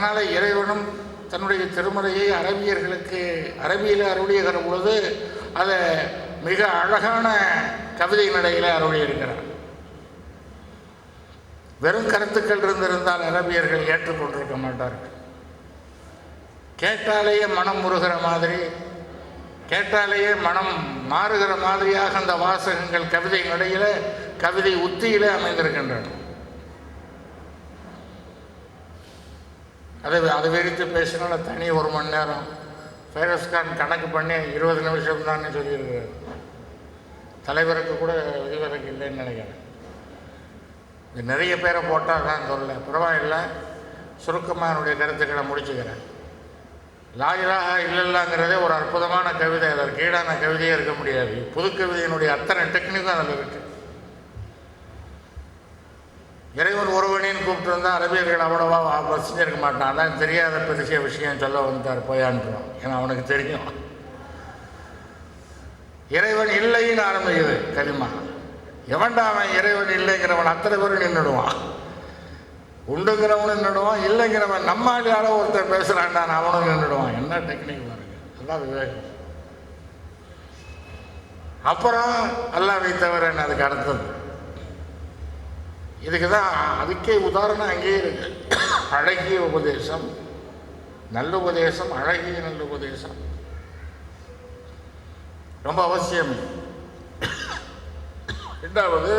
அதனால் இறைவனும் தன்னுடைய திருமறையை அரபியர்களுக்கு அரபியில் அருளியகிற பொழுது அதை மிக அழகான கவிதை நடையில் அருளியிருக்கிறார். வெறும் கருத்துக்கள் இருந்திருந்தால் அரபியர்கள் ஏற்றுக்கொண்டிருக்க மாட்டார்கள். கேட்டாலேயே மனம் முருகிற மாதிரி கேட்டாலேயே மனம் மாறுகிற மாதிரியாக அந்த வாசகங்கள் கவிதை நடையில் கவிதை உத்தியில் அமைந்திருக்கின்றன. அதை அதை விரித்து பேசினால தனி ஒரு மணி நேரம். ஃபைரஸ்கான் கணக்கு பண்ணி இருபது நிமிஷம் தான் சொல்லியிருக்கிறார். தலைவருக்கு கூட விதிவிலக்கு இல்லைன்னு நினைக்கிறேன். இது நிறைய பேரை போட்டால் தான் சொல்ல. பரவாயில்ல. சுருக்கமாக என்னுடைய கருத்துக்களை முடிச்சுக்கிறேன். லாயிலாக இல்லைல்லாங்கிறதே ஒரு அற்புதமான கவிதை. அதற்கு ஈடான கவிதையே இருக்க முடியாது. புது கவிதையினுடைய அத்தனை டெக்னிக்கும் அதில் இருக்குது இறைவன் ஒருவனின்னு கூப்பிட்டு வந்தால் அரபியர்கள் அவ்வளோவா வா- மாட்டான். அதான் தெரியாத பெருசிய விஷயம் சொல்ல வந்தார் போயான்றான். ஏன்னா அவனுக்கு தெரியும். இறைவன் இல்லைன்னு ஆரம்பிக்குது கலிமா எவன்டா அவன் இறைவன் இல்லைங்கிறவன் அத்தனை பேரும் நின்றுடுவான் உண்டுங்கிறவனும் நின்றுடுவான் இல்லைங்கிறவன் நம்மால் யாரோ ஒருத்தர் பேசுகிறான்டான் அவனும் நின்றுடுவான் என்ன டெக்னிக் பாருங்க. அதான் விவேகம். அப்புறம் அல்லாவை தவிர என்ன அதுக்கு அடுத்தது? இதுக்கு தான் அதுக்கே உதாரணம் அங்கேயே இருக்கு அழகிய உபதேசம். நல்ல உபதேசம் அழகிய நல்ல உபதேசம். ரொம்ப அவசியம். ரெண்டாவது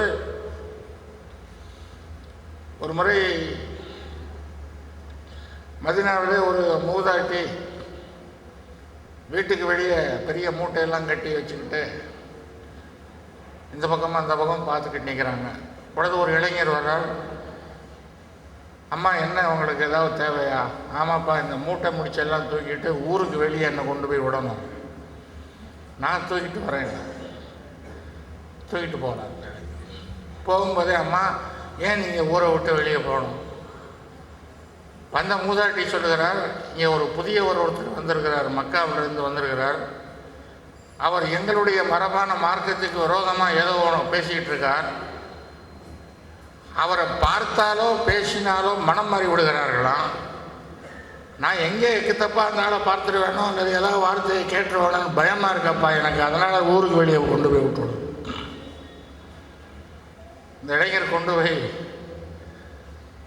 ஒரு முறை மதினாவிலே ஒரு மூதாட்டி வீட்டுக்கு வெளியே பெரிய மூட்டையெல்லாம் கட்டி வச்சுக்கிட்டு இந்த பக்கம் அந்த பக்கம் பார்த்துக்கிட்டு நிற்கிறாங்க பொழுது ஒரு இளைஞர் வர்றார். அம்மா என்ன உங்களுக்கு ஏதாவது தேவையா? ஆமாப்பா இந்த மூட்டை முடிச்செல்லாம் தூக்கிட்டு ஊருக்கு வெளியே என்னை கொண்டு போய் விடணும். நான் தூக்கிட்டு வரேன். தூக்கிட்டு போகலாம் போகும்போதே அம்மா ஏன் நீங்கள் ஊரை விட்டு வெளியே போகணும்? வந்த மூதாட்டி சொல்லுகிறார்? இங்கே ஒரு புதிய ஒரு ஒருத்தர் வந்திருக்கிறார் மக்காவிலிருந்து வந்திருக்கிறார். அவர் எங்களுடைய மரபான மார்க்கத்துக்கு விரோதமாக ஏதோ ஒன்று பேசிக்கிட்டு இருக்கார். அவரை பார்த்தாலோ பேசினாலோ மனம் மாறி விடுகிறார்களாம் நான் எங்கே எக்குத்தப்பா இருந்தாலும் பார்த்துருவேனோ அல்லது ஏதாவது வார்த்தையை கேட்டுருவேனோன்னு பயமாக இருக்கப்பா எனக்கு. அதனால் ஊருக்கு வெளியே கொண்டு போய் விட்டுடும் இந்த இளைஞர் கொண்டு போய்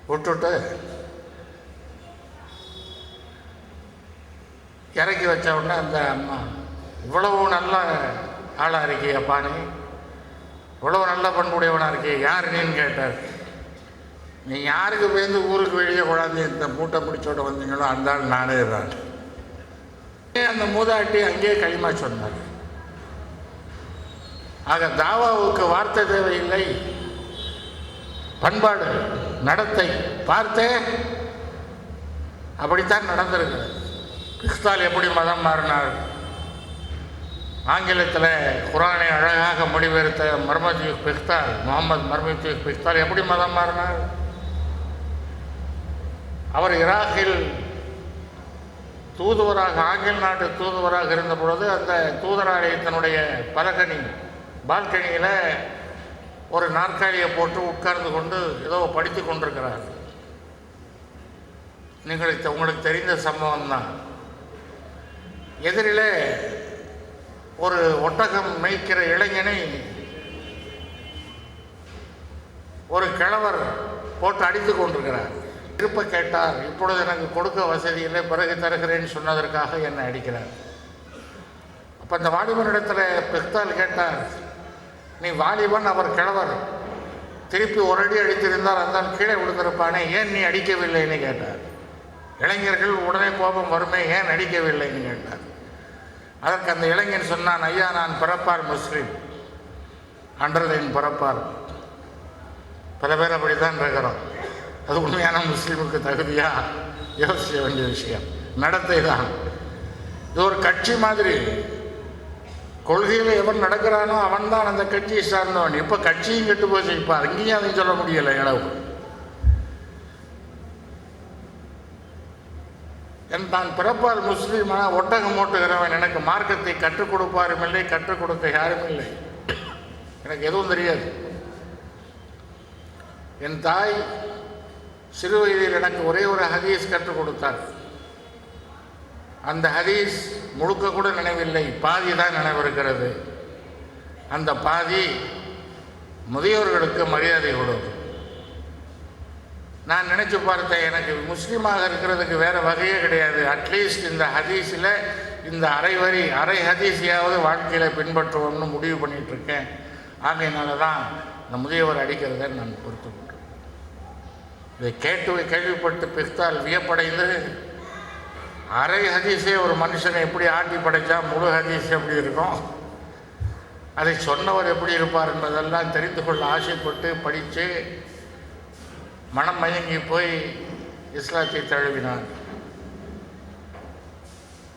விட்டுட்டு இறக்கி வச்ச உடனே அந்த அம்மா இவ்வளவு நல்ல ஆளாக இருக்கியப்பா நீ? இவ்வளவு நல்ல பண்புடையவனாக இருக்கே யார் நீன்னு கேட்டார். நீ யாருக்கு போயிருந்து ஊருக்கு வெளியே கொண்டாந்து இந்த மூட்டை பிடிச்சோட வந்தீங்களோ அந்த ஆள் நானே தான். அந்த மூதாட்டி அங்கேயே களிமா சொன்னார். ஆக தாவாவுக்கு வார்த்தை தேவையில்லை. பண்பாடு நடத்தை பார்த்தே அப்படித்தான் நடந்திருக்கிறது. கிறிஸ்தால் எப்படி மதம் மாறினார்? ஆங்கிலத்தில் குரானை அழகாக மொழிபெயர்த்த Marmaduke Pickthall Muhammad Marmaduke Pickthall எப்படி மதம் மாறினார்? அவர் ஈராக்கில் தூதுவராக ஆங்கில நாட்டு தூதுவராக இருந்த பொழுது அந்த தூதராலயத்தினுடைய பலகனி பால்கனியில் ஒரு நாற்காலியை போட்டு உட்கார்ந்து கொண்டு ஏதோ படித்து கொண்டிருக்கிறார். நீங்கள் உங்களுக்கு தெரிந்த சம்பவம் தான் எதிரில் ஒரு ஒட்டகம் மேய்க்கிற இளைஞனை ஒரு கிழவர் போட்டு அடித்து கொண்டிருக்கிறார். திருப்ப கேட்டார் இப்பொழுது எனக்கு கொடுக்க வசதி இல்லை பிறகு தருகிறேன்னு சொன்னதற்காக என்னை அடிக்கிறார். அப்போ அந்த வாலிபனிடத்தில் பெக்தால் கேட்டார் நீ வாலிபன் அவர் கிழவர். திருப்பி ஒரு அடி அடித்திருந்தால் அந்தான் கீழே விழுந்திருப்பானே ஏன் நீ அடிக்கவில்லைன்னு கேட்டார். இளைஞர்கள் உடனே கோபம் வருமே ஏன் அடிக்கவில்லைன்னு கேட்டார். அதற்கு அந்த இளைஞன் சொன்னான் ஐயா நான் பிறப்பார் முஸ்லீம். அன்றது என் பிறப்பார் பல பேர் அப்படி தான் இருக்கிறோம். அது உண்மையான முஸ்லீமுக்கு தகுதியாக யோசிக்க வேண்டிய விஷயம். நடத்தை தான். இது ஒரு கட்சி மாதிரி. கொள்கையில் எவன் நடக்கிறானோ அவன் தான் அந்த கட்சியை சார்ந்தவன். இப்போ கட்சியும் கெட்டு போச்சு. இப்போ அங்கேயும் அதையும் சொல்ல முடியலை இளவு. என் தான் பிறப்பால் முஸ்லீமான ஒட்டகம் ஓட்டுகிறவன். எனக்கு மார்க்கத்தை கற்றுக் கொடுப்பாரும் இல்லை கற்றுக் கொடுக்க யாரும் இல்லை. எனக்கு எதுவும் தெரியாது. என் தாய் சிறு வயதில் எனக்கு ஒரே ஒரு ஹதீஸ் கற்றுக் கொடுத்தார். அந்த ஹதீஸ் முழுக்க கூட நினைவில்லை. பாதி தான் நினைவிருக்கிறது. அந்த பாதி முதியோர்களுக்கு மரியாதை கொடுக்கும். நான் நினச்சி பார்த்தேன் எனக்கு முஸ்லீமாக இருக்கிறதுக்கு வேறு வகையே கிடையாது. அட்லீஸ்ட் இந்த ஹதீஸில் இந்த அரை வரி அரை ஹதீஸையாவது வாழ்க்கையில் பின்பற்றுவோம்னு முடிவு பண்ணிகிட்ருக்கேன் ஆகையினால தான் இந்த முதியவர் அடிக்கிறத நான் பொறுத்து இதை கேட்டு கேள்விப்பட்டு பிஸ்தால் வியப்படைந்து அரை ஹதீஸே ஒரு மனுஷனை எப்படி ஆட்டி படைச்சா முழு ஹதீஸ் எப்படி இருக்கும்? அதை சொன்னவர் எப்படி இருப்பார் என்பதெல்லாம் தெரிந்து கொள்ள ஆசைப்பட்டு படித்து மனம் மயங்கி போய் இஸ்லாத்தை தழுவினார்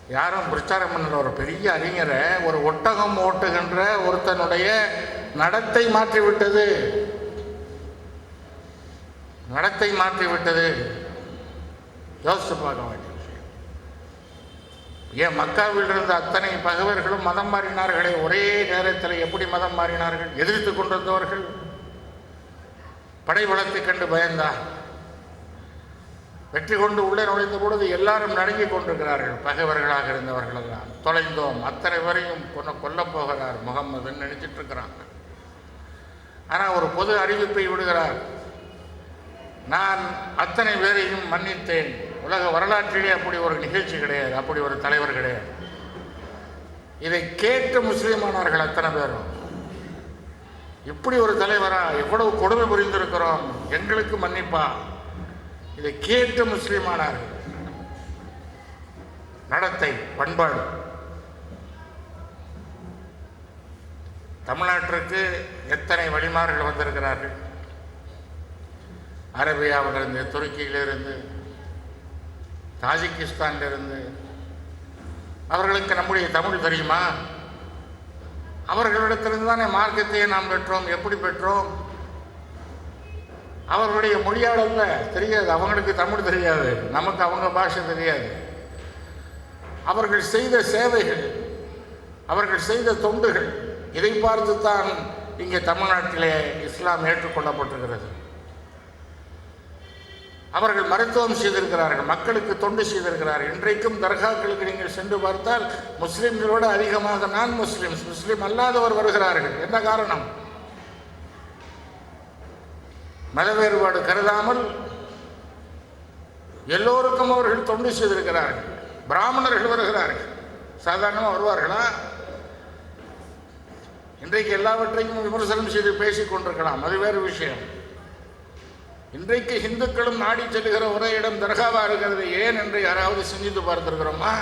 யாரும் பிரச்சாரம் பண்ணுற ஒரு பெரிய அறிஞரை ஒரு ஒட்டகம் ஓட்டுகின்ற ஒருத்தனுடைய நடத்தை மாற்றிவிட்டது. நடத்தை மாற்றிவிட்டது. யோசித்து பார்க்க வேண்டிய விஷயம். ஏன் மக்காவில் இருந்த அத்தனை பகவர்களும் மதம் மாறினார்களே? ஒரே நேரத்தில் எப்படி மதம் மாறினார்கள்? எதிர்த்து கொண்டிருந்தவர்கள்? படைபலத்தை கண்டு பயந்தா? வெற்றி கொண்டு உள்ளே நுழைந்த பொழுது எல்லாரும் நடுங்கி கொண்டிருக்கிறார்கள். பகைவர்களாக இருந்தவர்கள் எல்லாம். தொலைந்தோம். அத்தனை வரையும் கொன்ன கொல்லப் போகிறார் முகம்மதுன்னு நினைச்சிட்டு இருக்கிறாங்க. ஆனால் ஒரு பொது அறிவிப்பை விடுகிறார். நான் அத்தனை பேரையும் மன்னித்தேன். உலக வரலாற்றிலே அப்படி ஒரு நிகழ்ச்சி கிடையாது அப்படி ஒரு தலைவர் கிடையாது. இதை கேட்டு முஸ்லீமானார்கள் அத்தனை பேரும் இப்படி ஒரு தலைவரா எவ்வளவு கொடுமை புரிந்திருக்கிறோம் எங்களுக்கு மன்னிப்பா. இதை கேட்டு முஸ்லீமானார்கள் நடத்தை பண்பாடு. தமிழ்நாட்டிற்கு எத்தனை வழிமார்கள் வந்திருக்கிறார்கள்? அரேபியாவிலிருந்து துருக்கியிலிருந்து தாஜிகிஸ்தானிலிருந்து. அவர்களுக்கு நம்முடைய தமிழ் தெரியுமா? அவர்களிடத்திலிருந்து தானே மார்க்கத்தை நாம் பெற்றோம்? எப்படி பெற்றோம்? அவர்களுடைய மொழியால் தெரியாது. அவங்களுக்கு தமிழ் தெரியாது. நமக்கு அவங்க பாஷை தெரியாது. அவர்கள் செய்த சேவைகள் அவர்கள் செய்த தொண்டுகள் இதை பார்த்து தான் இங்கே தமிழ்நாட்டிலே இஸ்லாம் ஏற்றுக்கொள்ளப்பட்டிருக்கிறது. அவர்கள் மருத்துவம் செய்திருக்கிறார்கள் மக்களுக்கு தொண்டு செய்திருக்கிறார்கள். இன்றைக்கும் தர்காக்களுக்கு நீங்கள் சென்று பார்த்தால் முஸ்லிம்களோடு அதிகமாக நான் முஸ்லிம்ஸ் முஸ்லிம் அல்லாதவர் வருகிறார்கள். என்ன காரணம்? மத வேறுபாடு கருதாமல் எல்லோருக்கும் அவர்கள் தொண்டு செய்திருக்கிறார்கள். பிராமணர்கள் வருகிறார்கள். சாதாரணமாக வருவார்களா? இன்றைக்கு எல்லாவற்றையும் விமர்சனம் செய்து பேசிக் கொண்டிருக்கலாம். அது வேறு விஷயம். இன்றைக்கு இந்துக்களும் நாடி செல்கிற ஒரே இடம் தர்காவா இருக்கிறது. ஏன் என்று யாராவது சிந்தித்து பார்த்திருக்கிறோமா?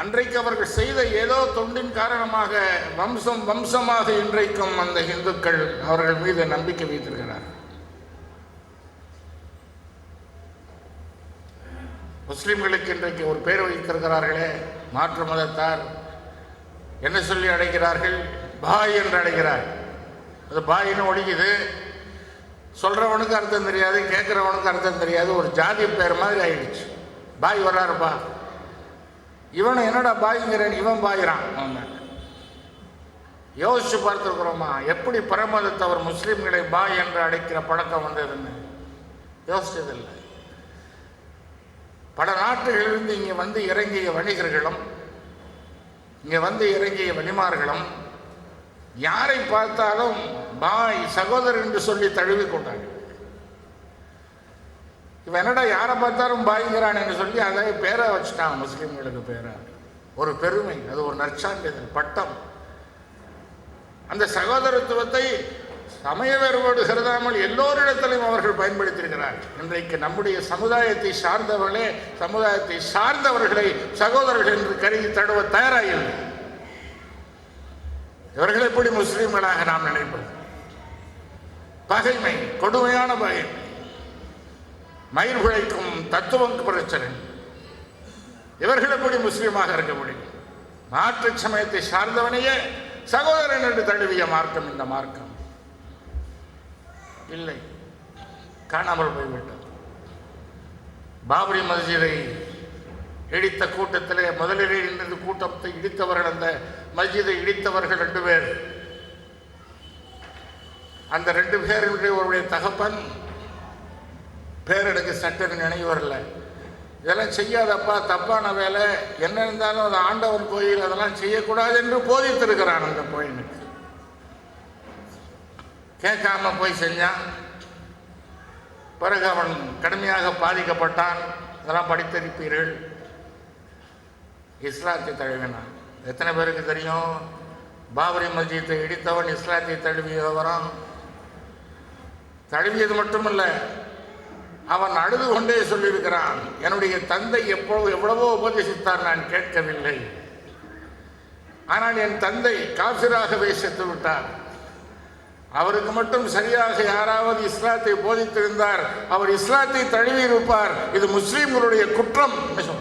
அன்றைக்கு அவர்கள் செய்த ஏதோ தொண்டின் காரணமாக வம்சம் வம்சமாக இன்றைக்கும் அந்த இந்துக்கள் அவர்கள் மீது நம்பிக்கை வைத்திருக்கிறார் முஸ்லிம்களுக்கு இன்றைக்கு ஒரு பேர் வைத்திருக்கிறார்களே மாற்று மதத்தார். என்ன சொல்லி அழைக்கிறார்கள்? பாய் என்று அழைக்கிறார் அது பாயின்னு ஒழிக்குது. சொல்கிறவனுக்கு அர்த்தம் தெரியாது கேட்குறவனுக்கு அர்த்தம் தெரியாது ஒரு ஜாதி பேர் மாதிரி ஆயிடுச்சு. பாய் வர்றாருப்பா. இவனை என்னடா பாய்ங்கிறேன் இவன் பாயிறான். யோசிச்சு பார்த்துருக்குறோமா எப்படி பரமதத்தவர் முஸ்லீம்களை பாய் என்று அழைக்கிற பழக்கம் வந்ததுன்னு? யோசிச்சதில்லை. பல நாட்டுகளிலிருந்து இங்கே வந்து இறங்கிய வணிகர்களும் இங்கே வந்து இறங்கிய வழிமார்களும் யாரை பார்த்தாலும் பாய் சகோதரர் என்று சொல்லி தழுவி கொண்டாங்க இவன் என்னடா யாரை பார்த்தாலும் பாய்ங்கிறான்னு சொல்லி அதை பேரை வச்சுட்டான் முஸ்லீம்களுக்கு பேரை. ஒரு பெருமை அது ஒரு நற்சான்றிதழ் பட்டம். அந்த சகோதரத்துவத்தை சமய வேறுபாடு கருதாமல் எல்லோரிடத்திலும் அவர்கள் பயன்படுத்தியிருக்கிறார். இன்றைக்கு நம்முடைய சமுதாயத்தை சார்ந்தவர்களே சமுதாயத்தை சார்ந்தவர்களை சகோதரர்கள் என்று கருதி தடுவ தயாராகிறது இவர்கள் எப்படி முஸ்லீம்களாக நாம் நினைப்பது பகைமை கொடுமையான பகைமை மயிர் குழைக்கும் தத்துவம் பிரச்சனை. இவர்கள் எப்படி முஸ்லீமாக இருக்க முடியும்? மாற்று சமயத்தை சார்ந்தவனையே சகோதரன் என்று தழுவிய மார்க்கம் இந்த மார்க்கம். இல்லை காணாமல் போய்விட்டது. பாபரி மஸ்ஜிதை இடித்த கூட்டத்திலே முதலிலே இருந்தது கூட்டத்தை இடித்தவர்கள் அந்த மஸ்ஜிதை இடித்தவர்கள் ரெண்டு பேர். அந்த ரெண்டு பேருடைய ஒருவருடைய தகப்பன் பேரெடுக்க சட்டன்னு நினைவு வரல. இதெல்லாம் செய்யாதப்பா தப்பான வேலை. என்ன இருந்தாலும் அது ஆண்டவன் கோயில் அதெல்லாம் செய்யக்கூடாது என்று போதித்திருக்கிறான் அந்த பையனுக்கு கேட்காம போய் செஞ்சான். பிறகு அவன் கடுமையாக பாதிக்கப்பட்டான். இதெல்லாம் படித்திருப்பீர்கள். இஸ்லாத்தை தழுவினான். எத்தனை பேருக்கு தெரியும்? பாபரி மஸ்ஜித்தை இடித்தவன் இஸ்லாத்தை தழுவியவரான் தழுவியது மட்டுமல்ல அவன் அழுது கொண்டே சொல்லியிருக்கிறான் என்னுடைய தந்தை எப்போ எவ்வளவோ உபதேசித்தார் நான் கேட்கவில்லை. ஆனால் என் தந்தை காபிராகவே செத்து விட்டார். அவருக்கு மட்டும் சரியாக யாராவது இஸ்லாத்தை போதித்திருந்தார் அவர் இஸ்லாத்தை தழுவி இருப்பார் இது முஸ்லீம்களுடைய குற்றம். என்று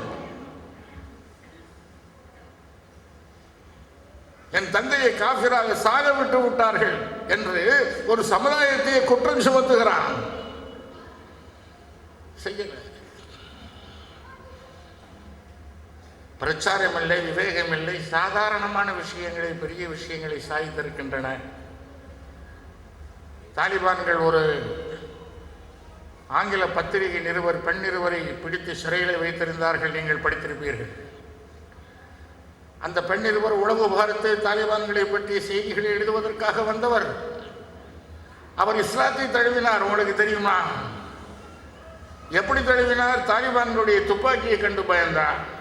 என் தந்தையை காபிராக சாக விட்டு விட்டார்கள் என்று ஒரு சமுதாயத்தையே குற்றம் சுமத்துகிறான். செய்யல பிரச்சாரம் இல்லை விவேகம் இல்லை சாதாரணமான விஷயங்களை பெரிய விஷயங்களை சாய்ந்திருக்கின்றன. தாலிபான்கள் ஒரு ஆங்கில பத்திரிகை நிருபர் பெண் நிருவரை பிடித்து சிறையில் வைத்திருந்தார்கள் நீங்கள் படித்திருப்பீர்கள். அந்த பெண் இருவர் உளவு பாரத்தை தாலிபான்களை பற்றிய செய்திகளை எழுதுவதற்காக வந்தவர். அவர் இஸ்லாத்தை தழுவினார் உங்களுக்கு தெரியுமா? எப்படி தழுவினார்? தாலிபான்களுடைய துப்பாக்கியை கண்டு பயந்தார்.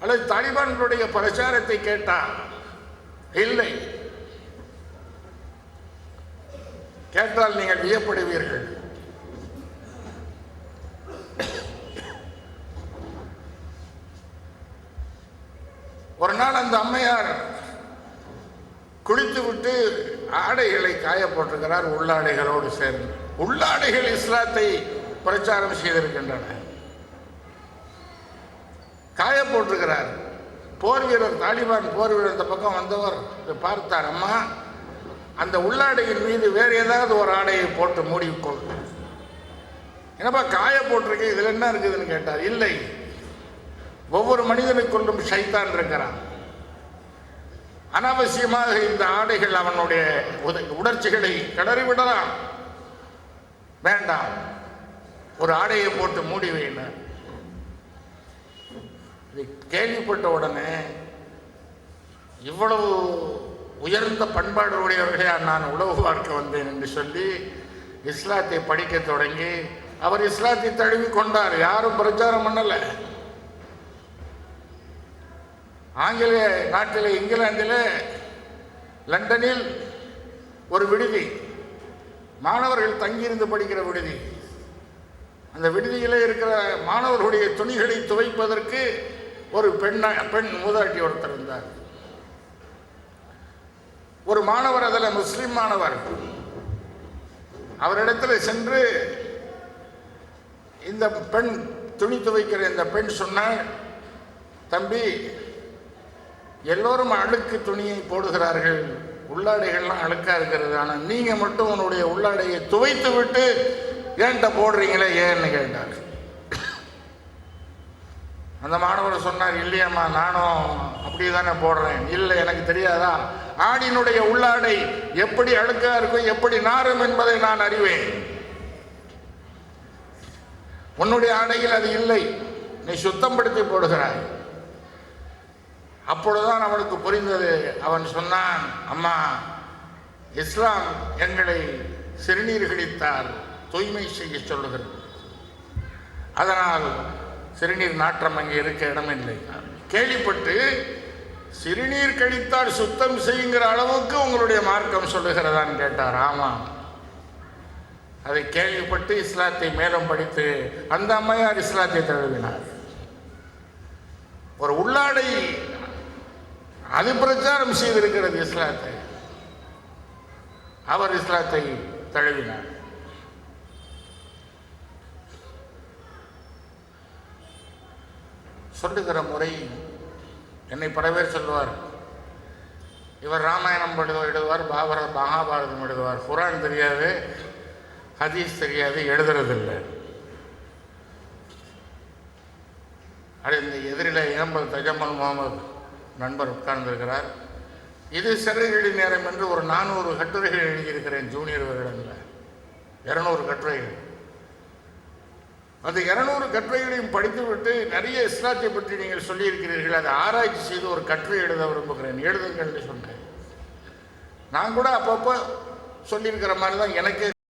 அல்லது தாலிபான்களுடைய பிரச்சாரத்தை கேட்டார். இல்லை. கேட்டால் நீங்கள் வியப்படுவீர்கள். ஒரு நாள் அந்த அம்மையார் குளித்து விட்டு ஆடைகளை காய போட்டிருக்கிறார் உள்ளாடைகளோடு சேர்ந்து. உள்ளாடைகள் இஸ்லாத்தை பிரச்சாரம் செய்திருக்கின்றன. காய போட்டிருக்கிறார். போர் வீரர் தாலிபான் போர் வீரர் இந்த பக்கம் வந்தவர் பார்த்தார் அம்மா அந்த உள்ளாடையின் மீது வேறு ஏதாவது ஒரு ஆடையை போட்டு மூடிக்கொள். என்னப்பா காய போட்டிருக்கேன் இதில் என்ன இருக்குதுன்னு கேட்டார். இல்லை ஒவ்வொரு மனிதனுக்குள்ளும் சைத்தான் இருக்கிறான். அனாவசியமாக இந்த ஆடைகள் அவனுடைய உத- உணர்ச்சிகளை கிளறி விடலாம் வேண்டாம். ஒரு ஆடையை போட்டு மூடி வைன இதை கேள்விப்பட்ட உடனே இவ்வளவு உயர்ந்த பண்பாடு உடையவர்களே நான் உளவு பார்க்க வந்தேன் என்று சொல்லி இஸ்லாத்தை படிக்க தொடங்கி அவர் இஸ்லாத்தை தழுவி கொண்டார். யாரும் பிரச்சாரம் பண்ணலை. ஆங்கில நாட்டில் இங்கிலாந்தில் லண்டனில் ஒரு விடுதி. மாணவர்கள் தங்கியிருந்து படிக்கிற விடுதி. அந்த விடுதியில் இருக்கிற மாணவர்களுடைய துணிகளை துவைப்பதற்கு ஒரு பெண்ண பெண் மூதாட்டி ஒருத்தர் இருந்தார். ஒரு மாணவர் அதில் முஸ்லீம் மாணவர். அவரிடத்தில் சென்று இந்த பெண் துணி துவைக்கிற இந்த பெண் சொன்னாள் தம்பி எல்லோரும் அழுக்கு துணியை போடுகிறார்கள். உள்ளாடைகள்லாம் அழுக்காக இருக்கிறது. ஆனால் நீங்கள் மட்டும் உன்னுடைய உள்ளாடையை துவைத்து விட்டு ஏன்ட்ட போடுறீங்களே ஏன்னு கேட்டார் அந்த மாணவர் சொன்னார் இல்லையம்மா நானும் அப்படி தானே போடுறேன். இல்லை எனக்கு தெரியாதா? ஆடினுடைய உள்ளாடை எப்படி அழுக்காக இருக்கும் எப்படி நாரும் என்பதை நான் அறிவேன். உன்னுடைய ஆடையில் அது இல்லை. நீ சுத்தப்படுத்தி போடுகிறாய். அப்பொழுதுதான் அவனுக்கு புரிந்தது. அவன் சொன்னான் அம்மா இஸ்லாம் எங்களை சிறுநீர் கழித்தால் தூய்மை செய்ய சொல்லுகிறது. அதனால் சிறுநீர் நாற்றம் அங்கே இருக்க இடமில்லை. கேள்விப்பட்டு சிறுநீர் கழித்தால் சுத்தம் செய்யுங்கிற அளவுக்கு உங்களுடைய மார்க்கம் சொல்லுகிறதான்னு கேட்டார். ஆமாம். அதை கேள்விப்பட்டு இஸ்லாத்தை மேலும் படித்து அந்த அம்மையார் இஸ்லாத்தை தழுவினார். ஒரு உள்ளாடை அது பிரச்சாரம் செய்திருக்கிறது இஸ்லாத்தை. அவர் இஸ்லாத்தை தழுவினார். சொல்லுகிற முறை என்னை பல பேர் சொல்லுவார். இவர் ராமாயணம் எழுதுவார் பாபர மகாபாரதம் எழுதுவார். குரான் தெரியாது ஹதீஸ் தெரியாது எழுதுறதில்லை. அது இந்த எதிரில் ஏம்பல் தஜமல் முகமது நண்பர் உட்கார்ந்திருக்கிறார். இது சிறைகளி நேரம் என்று ஒரு நானூறு கட்டுரைகள் எழுதியிருக்கிறேன் ஜூனியர் வருடங்களில். இரநூறு கட்டுரைகள். அந்த இரநூறு கட்டுரைகளையும் படித்துவிட்டு நிறைய இஸ்லாத்தை பற்றி நீங்கள் சொல்லியிருக்கிறீர்கள். அதை ஆராய்ச்சி செய்து ஒரு கட்டுரை எழுத விரும்புகிறேன். எழுதுங்கள்னு சொன்னேன். நான் கூட அப்பப்போ சொல்லியிருக்கிற மாதிரி தான் எனக்கே